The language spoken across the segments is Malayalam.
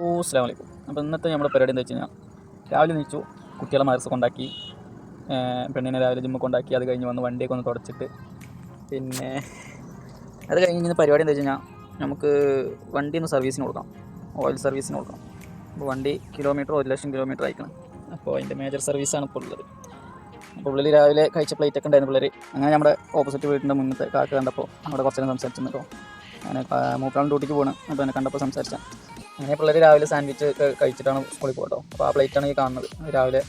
ഓ സ്ലാം വലൈക്കും അപ്പോൾ ഇന്നത്തെ നമ്മുടെ പരിപാടി എന്താ വെച്ച് കഴിഞ്ഞാൽ രാവിലെ നീച്ചു കുട്ടികളെ മദർസ് കൊണ്ടാക്കി പെണ്ണിനെ രാവിലെ ജിമ്മ കൊണ്ടാക്കി അത് കഴിഞ്ഞ് വന്ന് വണ്ടിയൊക്കെ ഒന്ന് തുടച്ചിട്ട് പിന്നെ അത് കഴിഞ്ഞ് ഇന്ന് പരിപാടി എന്താ വെച്ച് കഴിഞ്ഞാൽ നമുക്ക് വണ്ടി ഒന്ന് സർവീസിന് കൊടുക്കാം ഓയിൽ സർവീസിന് കൊടുക്കാം അപ്പോൾ വണ്ടി കിലോമീറ്റർ ഒരു ലക്ഷം കിലോമീറ്റർ അയക്കണം അപ്പോൾ അതിന്റെ മേജർ സർവീസാണ് ഇപ്പോൾ ഉള്ളത്. അപ്പോൾ ഉള്ളിൽ രാവിലെ കഴിച്ച പ്ലേറ്റ് ഒക്കെ ഉണ്ടായിരുന്നു പിള്ളേർ അങ്ങനെ നമ്മുടെ ഓപ്പോസിറ്റ് വീടിന്റെ മുന്നത്തെ കാക്ക കണ്ടപ്പോൾ അവിടെ കുറച്ച് നേരം സംസാരിച്ചു കേട്ടോ. അങ്ങനെ മൂക്കാളും ഡ്യൂട്ടിക്ക് പോകണം അപ്പോൾ എന്നെ കണ്ടപ്പോൾ സംസാരിച്ചാൽ അങ്ങനെ പിള്ളേർ രാവിലെ സാൻഡ്വിച്ച് ഒക്കെ കഴിച്ചിട്ടാണ് സ്കൂളിൽ പോകട്ടോ. അപ്പോൾ ആ പ്ലേറ്റാണ് ഈ കാണുന്നത്. രാവിലെ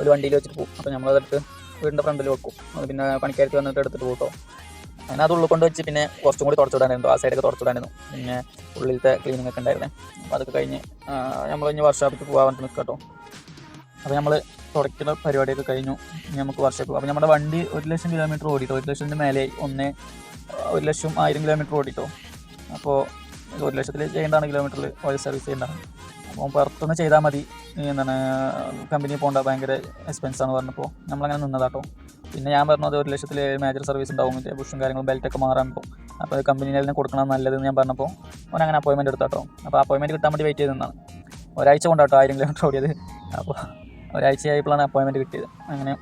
ഒരു വണ്ടിയിൽ വെച്ചിട്ട് പോകും. അപ്പോൾ നമ്മളതെടുത്ത് വീടിന്റെ ഫ്രണ്ടിൽ വെക്കും. അത് പിന്നെ പണിക്കാരത്തി വന്നിട്ട് എടുത്തിട്ട് പോകട്ടോ അങ്ങനെ അത് ഉള്ളിൽ കൊണ്ട് വെച്ച് പിന്നെ കുറച്ചും കൂടി തുടച്ചിടാനായിരുന്നു. ആ സൈഡൊക്കെ തുടച്ചിടാനായിരുന്നു. പിന്നെ ഉള്ളിലത്തെ ക്ലീനിങ് ഒക്കെ ഉണ്ടായിരുന്നേ. അപ്പോൾ അതൊക്കെ കഴിഞ്ഞ് നമ്മൾ ഇനി വർക്ക്ഷോപ്പിൽ പോകാൻ വേണ്ടി നിൽക്കാം കേട്ടോ അപ്പോൾ നമ്മൾ തുടയ്ക്കുന്ന പരിപാടിയൊക്കെ കഴിഞ്ഞു. ഇനി നമുക്ക് വർക്ക്ഷോപ്പ് അപ്പോൾ നമ്മുടെ വണ്ടി ഒരു ലക്ഷം കിലോമീറ്റർ ഓടിട്ടോ? ഒരു ലക്ഷത്തിന്റെ മേലെ ഒന്ന് ഒരു ലക്ഷം ആയിരം കിലോമീറ്റർ ഓടിട്ടോ? അപ്പോൾ ഒരു ലക്ഷത്തിൽ ചെയ്യേണ്ടതാണ് കിലോമീറ്ററിൽ ഓയിൽ സർവീസ് ചെയ്യേണ്ടതാണ്. അപ്പോൾ പുറത്തുനിന്ന് ചെയ്താൽ മതി. എന്താണ് കമ്പനി പോകേണ്ട ഭയങ്കര എക്സ്പെൻസ് ആണ് പറഞ്ഞപ്പോൾ നമ്മളങ്ങനെ നിന്നതാട്ടോ. പിന്നെ ഞാൻ പറഞ്ഞു അത് ഒരു ലക്ഷത്തിൽ മേജർ സർവീസ് ഉണ്ടാവും മറ്റേ ബുഷും കാര്യങ്ങളും ബെൽറ്റൊക്കെ മാറാനുമ്പോൾ അപ്പോൾ അത് കമ്പനിയിൽ തന്നെ കൊടുക്കണം നല്ലതെന്ന് ഞാൻ പറഞ്ഞപ്പോൾ അവൻ അങ്ങനെ അപ്പോയിൻമെന്റ് എടുത്താട്ടോ. അപ്പോൾ അപ്പോയിൻമെന്റ് കിട്ടാൻ വേണ്ടി വെയിറ്റ് ചെയ്ത് നിന്നാണ്. ഒരാഴ്ച കൊണ്ടാട്ടോ ആയിരം കിലോമീറ്റർ ഓടിയത്. അപ്പോൾ ഒരാഴ്ച ആയപ്പോഴാണ് അപ്പോയിൻമെന്റ് കിട്ടിയത്. അങ്ങനെ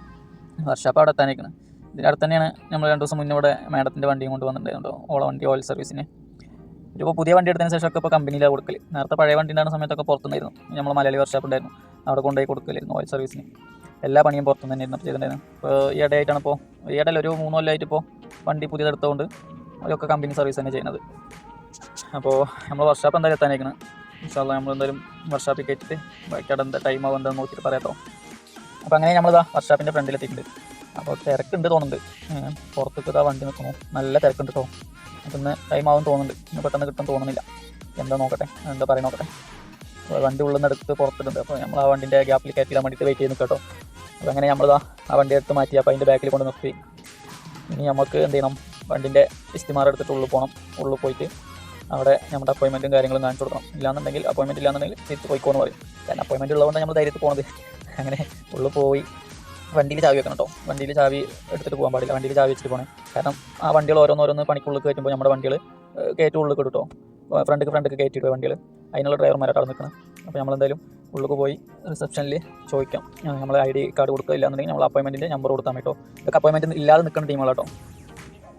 വർഷാപ്പ് അവിടെ എത്താനേക്കണം ഇതിന്റെ തന്നെയാണ് നമ്മൾ രണ്ട് ദിവസം മുന്നേ ഇവിടെ മാഡത്തിന്റെ വണ്ടിയും കൊണ്ട് വന്നിട്ടുണ്ടായിരുന്നു ഓള വണ്ടി ഓയിൽ സർവീസിന് ഇപ്പോൾ പുതിയ വണ്ടി എടുത്തതിന് ശേഷം ഒക്കെ ഇപ്പോൾ കമ്പനിയിലാണ് കൊടുക്കൽ നേരത്തെ പഴയ വണ്ടി ഉണ്ടായിരുന്ന സമയത്തൊക്കെ പുറത്തുനിന്നായിരുന്നു. നമ്മൾ മലയാളി വർക്ക്ഷോപ്പ് ഉണ്ടായിരുന്നു. അവിടെ കൊണ്ടുപോയി കൊടുക്കലായിരുന്നു ഓയിൽ സർവീസിന് എല്ലാ പണിയും പുറത്തുനിന്ന് തന്നെയായിരുന്നു ചെയ്തിട്ടുണ്ടായിരുന്നു. ഇപ്പോൾ ഈ ഇടയായിട്ടാണ് ഇപ്പോൾ ഈ ഇടയിൽ ഒരു മൂന്ന് കൊല്ലമായിട്ട് ഇപ്പോൾ വണ്ടി പുതിയതെടുത്തുകൊണ്ട് അതൊക്കെ കമ്പനി സർവീസ് തന്നെ ചെയ്യുന്നത്. അപ്പോൾ നമ്മൾ വർക്ക്ഷോപ്പ് എന്തായാലും എത്താനേക്കണം ഇൻഷാല്ല നമ്മൾ എന്തായാലും വർക്ക്ഷോപ്പിൽ കയറ്റിട്ട് ബാക്കി അവിടെ എന്താ ടൈം ആവും എന്താണെന്ന് നോക്കിയിട്ട് പറയാട്ടോ അപ്പോൾ അങ്ങനെ നമ്മളിതാ വർക്ക്ഷോപ്പിന്റെ ഫ്രണ്ടിൽ എത്തിയിട്ടുണ്ട്. അപ്പോൾ തിരക്കുണ്ട് തോന്നുന്നുണ്ട്. പുറത്തേക്ക് ഇതാ വണ്ടി നിൽക്കുന്നു നല്ല തിരക്കുണ്ട് കേട്ടോ ഇന്ന് ടൈം ആവും തോന്നുന്നുണ്ട്. ഇന്ന് പെട്ടെന്ന് കിട്ടാൻ തോന്നുന്നില്ല. എന്താ നോക്കട്ടെ? എന്താ പറയുക നോക്കട്ടെ. വണ്ടി ഉള്ളിൽ നിന്ന് എടുത്ത് പുറത്തിട്ടുണ്ട് അപ്പോൾ നമ്മൾ ആ വണ്ടിന്റെ ഗ്യാപ്പിൽ കയറ്റിടാൻ വേണ്ടിയിട്ട് വെയിറ്റ് ചെയ്ത് കേട്ടോ. അപ്പോൾ അങ്ങനെ നമ്മളിതാ ആ വണ്ടി എടുത്ത് മാറ്റി അപ്പോൾ അതിന്റെ ബാക്കിൽ കൊണ്ട് നിർത്തി. ഇനി നമുക്ക് എന്ത് ചെയ്യണം? വണ്ടിന്റെ ഇസ്തിമാർ എടുത്തിട്ട് ഉള്ളിൽ പോകണം. ഉള്ളിൽ പോയിട്ട് അവിടെ നമ്മുടെ അപ്പോയിൻമെന്റും കാര്യങ്ങളും കാണിച്ചു കൊടുക്കണം. ഇല്ലാന്നുണ്ടെങ്കിൽ അപ്പോയിൻമെന്റ് ഇല്ലാന്നുണ്ടെങ്കിൽ തിരിച്ച് പോയിക്കോന്ന് പറയും. കാരണം അപ്പോയിൻമെന്റ് ഉള്ളതുകൊണ്ട് നമ്മൾ ധൈര്യത്തിൽ പോകുന്നത് അങ്ങനെ ഉള്ളിൽ പോയി വണ്ടിയിൽ ചാവി വെക്കണം കേട്ടോ. വണ്ടിയിൽ ചാവി എടുത്തിട്ട് പോകാൻ പാടില്ല. വണ്ടിയിൽ ചാവി വെച്ചിട്ട് പോകണേ കാരണം ആ വണ്ടികൾ ഓരോന്നോരോന്ന് പണിക്കുള്ളിൽ കയറ്റുമ്പോൾ നമ്മുടെ വണ്ടികൾ കയറ്റി ഉള്ളിൽ കിട്ടും കേട്ടോ. ഫ്രണ്ടിക്ക് ഫ്രണ്ടിക്ക് കയറ്റിയിട്ട് വണ്ടികൾ. അതിനുള്ള ഡ്രൈവർമാരായിട്ട് അവിടെ നിൽക്കണം അപ്പോൾ നമ്മളെന്തായാലും ഉള്ളിൽ പോയി റിസപ്ഷനിൽ ചോദിക്കാം. നമ്മൾ ഐ ഡി കാർഡ് കൊടുക്കില്ല എന്നുണ്ടെങ്കിൽ നമ്മൾ അപ്പോയിൻമെന്റിന്റെ നമ്പർ കൊടുത്താൽ കേട്ടോ. ഇതൊക്കെ അപ്പോയിൻമെന്റ് ഇല്ലാതെ നിൽക്കുന്ന ടീമുകളാട്ടോ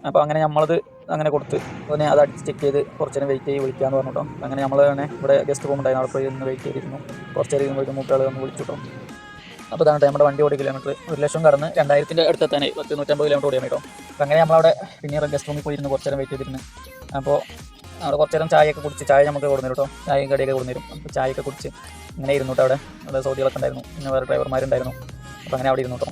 അപ്പോൾ അങ്ങനെ നമ്മളത് അങ്ങനെ കൊടുത്ത് പിന്നെ അത് അടിച്ച് ചെക്ക് ചെയ്ത് കുറച്ച് നേരം വെയിറ്റ് ചെയ്ത് വിളിക്കാമെന്ന് പറഞ്ഞു കേട്ടോ. അങ്ങനെ നമ്മൾ തന്നെ ഇവിടെ ഗസ്റ്റ് റൂം ഉണ്ടായിരുന്നു. അവിടെ പോയി ഒന്ന് വെയിറ്റ് ചെയ്തിരുന്നു. കുറച്ച് നേരം ഇരുന്ന് മൂട്ടാൾ ഒന്ന് വിളിച്ചു കേട്ടോ. അപ്പോൾ ഇതാണ് നമ്മുടെ വണ്ടി ഓടി കിലോമീറ്റർ ഒരു ലക്ഷം കടന്ന് രണ്ടായിരത്തിന്റെ അടുത്ത് തന്നെ പത്ത് നൂറ്റമ്പത് കിലോമീറ്റർ ഓടിയാൽ കേട്ടോ. അപ്പോൾ അങ്ങനെ നമ്മളവിടെ പിന്നെ ഗസ്റ്റ് റൂമിൽ പോയിരുന്ന് കുറച്ച് നേരം വെയിറ്റ് ചെയ്തിരുന്നു. അപ്പോൾ അവിടെ കുറച്ച് നേരം ചായയൊക്കെ കുടിച്ച് ചായ നമുക്ക് കൊടുന്നു കേട്ടോ. ചായയും കടിയൊക്കെ കൊടുന്നു അപ്പോൾ ചായയൊക്കെ കുടിച്ച് ഇങ്ങനെ ഇരുന്നു കേട്ടോ അവിടെ. അവിടെ സൗദികളൊക്കെ ഉണ്ടായിരുന്നു. പിന്നെ വേറെ ഡ്രൈവർമാരുണ്ടായിരുന്നു അപ്പോൾ അങ്ങനെ അവിടെ ഇരുന്നു കേട്ടോ.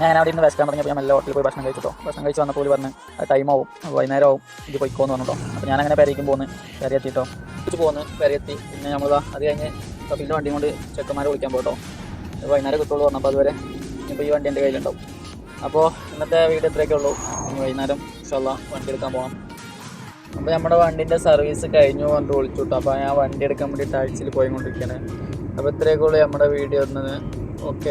ഞാൻ അവിടെ ഇരുന്ന് വെസ്റ്റ് തുടങ്ങിയപ്പോൾ ഞാൻ നല്ല ഹോട്ടലിൽ പോയി ഭക്ഷണം കഴിച്ചു കഴിച്ചിട്ടോ ഭക്ഷണം കഴിച്ച് വന്നപ്പോൾ പറഞ്ഞ് ടൈം ആവും. വൈകുന്നേരം ആവും ഇത് പൊയ്ക്കോന്ന് പറഞ്ഞിട്ടോ അപ്പോൾ ഞാൻ അങ്ങനെ പെരയ്ക്കും പോകുന്നു പെരയെത്തിട്ടോ പോകുന്നു എത്തി പിന്നെ നമ്മൾ അത് കഴിഞ്ഞ് കപ്പിന്റെ വണ്ടിയും കൊണ്ട് ചെക്കന്മാരെ വിളിക്കാൻ പോട്ടോ വൈകുന്നേരം കിട്ടുള്ളൂ പറഞ്ഞപ്പോൾ അതുവരെ ഇപ്പോൾ ഈ വണ്ടി എന്റെ കയ്യിലുണ്ടാവും. അപ്പോൾ ഇന്നത്തെ വീഡിയോ ഇത്രയൊക്കെ ഉള്ളൂ. ഇനി വൈകുന്നേരം ഇഷ്ടമല്ല വണ്ടി എടുക്കാൻ പോകണം അപ്പോൾ നമ്മുടെ വണ്ടിന്റെ സർവീസ് കഴിഞ്ഞു കൊണ്ട് വിളിച്ചു കേട്ടോ. അപ്പോൾ ഞാൻ വണ്ടി എടുക്കാൻ വേണ്ടി ടാക്സിയിൽ പോയിക്കൊണ്ടിരിക്കുകയാണ്. അപ്പോൾ ഇത്രയൊക്കെ ഉള്ളൂ നമ്മുടെ വീഡിയോ ഇന്ന്. ഓക്കെ.